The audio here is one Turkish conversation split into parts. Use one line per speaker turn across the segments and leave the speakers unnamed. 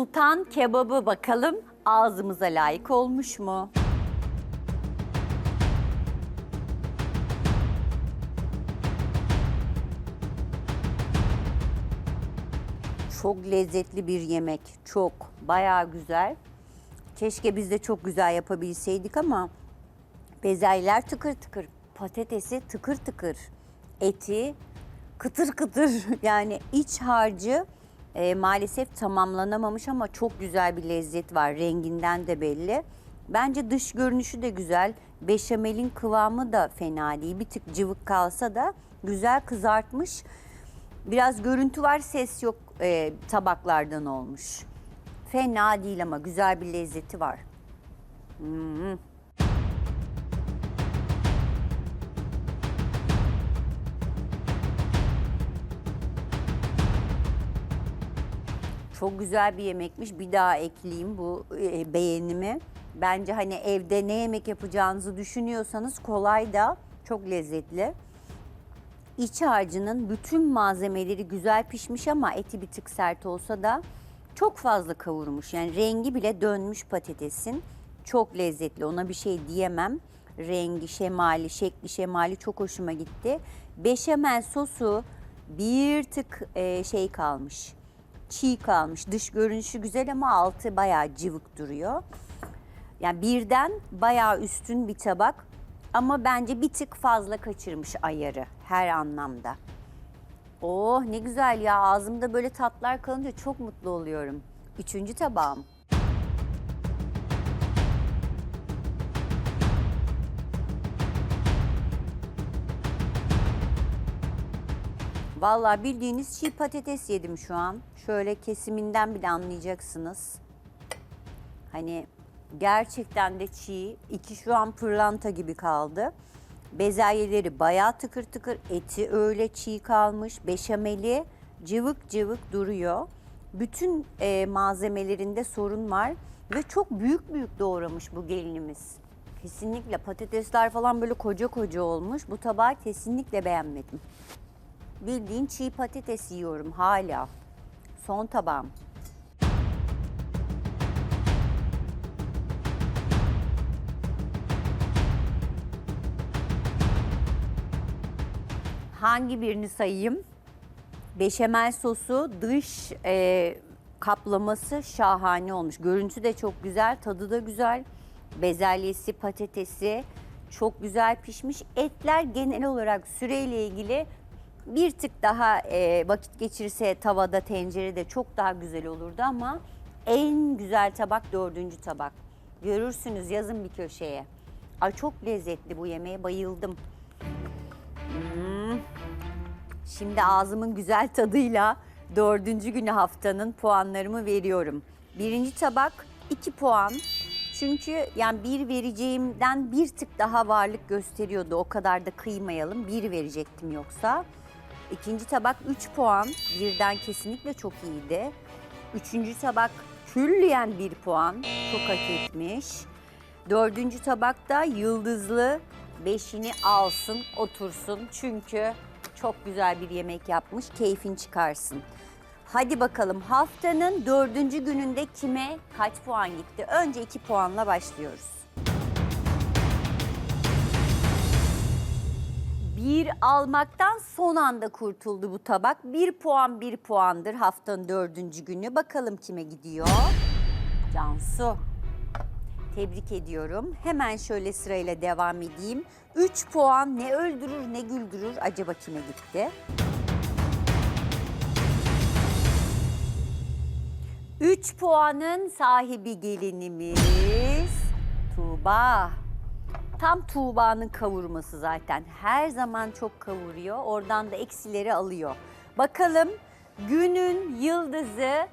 Sultan kebabı bakalım ağzımıza layık olmuş mu? Çok lezzetli bir yemek. Çok. Bayağı güzel. Keşke biz de çok güzel yapabilseydik ama bezelyeler tıkır tıkır. Patatesi tıkır tıkır. Eti kıtır kıtır. Yani iç harcı e, maalesef tamamlanamamış ama çok güzel bir lezzet var. Renginden de belli. Bence dış görünüşü de güzel. Beşamelin kıvamı da fena değil. Bir tık cıvık kalsa da güzel kızartmış. Biraz görüntü var, ses yok e, tabaklardan olmuş. Fena değil ama güzel bir lezzeti var. Hmm. Çok güzel bir yemekmiş. Bir daha ekleyeyim bu e, beğenimi. Bence hani evde ne yemek yapacağınızı düşünüyorsanız kolay da çok lezzetli. İç harcının bütün malzemeleri güzel pişmiş ama eti bir tık sert olsa da çok fazla kavurmuş. Yani rengi bile dönmüş patatesin. Çok lezzetli ona bir şey diyemem. Rengi, şemali, şekli, şemali çok hoşuma gitti. Beşamel sosu bir tık e, şey kalmış. Çiğ kalmış. Dış görünüşü güzel ama altı bayağı cıvık duruyor. Yani birden bayağı üstün bir tabak ama bence bir tık fazla kaçırmış ayarı her anlamda. Oh ne güzel ya ağzımda böyle tatlar kalınca çok mutlu oluyorum. Üçüncü tabağım. Vallahi bildiğiniz çiğ patates yedim şu an. Şöyle kesiminden bile anlayacaksınız. Hani gerçekten de çiğ. İki şu an pırlanta gibi kaldı. Bezelyeleri bayağı tıkır tıkır. Eti öyle çiğ kalmış. Beşameli cıvık cıvık duruyor. Bütün e, malzemelerinde sorun var. Ve çok büyük büyük doğramış bu gelinimiz. Kesinlikle patatesler falan böyle koca koca olmuş. Bu tabağı kesinlikle beğenmedim. Bildiğin çiğ patates yiyorum hala. Son tabağım. Hangi birini sayayım? Beşamel sosu, dış e, kaplaması şahane olmuş. Görüntü de çok güzel, tadı da güzel. Bezelyesi, patatesi çok güzel pişmiş. Etler genel olarak süreyle ilgili bir tık daha e, vakit geçirse tavada, tencerede çok daha güzel olurdu ama en güzel tabak dördüncü tabak. Görürsünüz yazın bir köşeye. Ay çok lezzetli bu yemeğe bayıldım. Hmm. Şimdi ağzımın güzel tadıyla dördüncü günü haftanın puanlarımı veriyorum. Birinci tabak iki puan. Çünkü yani bir vereceğimden bir tık daha varlık gösteriyordu. O kadar da kıymayalım. Bir verecektim yoksa. İkinci tabak 3 puan. Birden kesinlikle çok iyiydi. Üçüncü tabak külliyen bir puan. Çok hak etmiş. Dördüncü tabakta yıldızlı beşini alsın, otursun. Çünkü çok güzel bir yemek yapmış. Keyfin çıkarsın. Hadi bakalım haftanın dördüncü gününde kime kaç puan gitti? Önce iki puanla başlıyoruz. Bir almaktan son anda kurtuldu bu tabak. Bir puan bir puandır haftanın dördüncü günü. Bakalım kime gidiyor? Cansu. Tebrik ediyorum. Hemen şöyle sırayla devam edeyim. Üç puan ne öldürür ne güldürür acaba kime gitti? Üç puanın sahibi gelinimiz Tuğba. Tam Tuğba'nın kavurması zaten. Her zaman çok kavuruyor. Oradan da eksileri alıyor. Bakalım günün yıldızı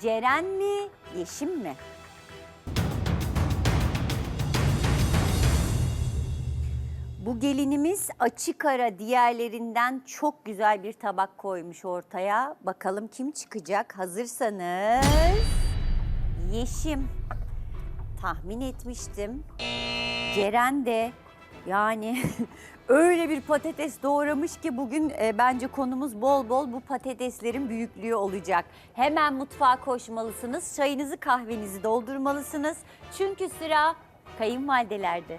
Ceren mi, Yeşim mi? Bu gelinimiz açık ara diğerlerinden çok güzel bir tabak koymuş ortaya. Bakalım kim çıkacak? Hazırsanız Yeşim. Tahmin etmiştim. Ceren de Yani öyle bir patates doğramış ki bugün e, bence konumuz bol bol bu patateslerin büyüklüğü olacak. Hemen mutfağa koşmalısınız. Çayınızı kahvenizi doldurmalısınız. Çünkü sıra kayınvalidelerde.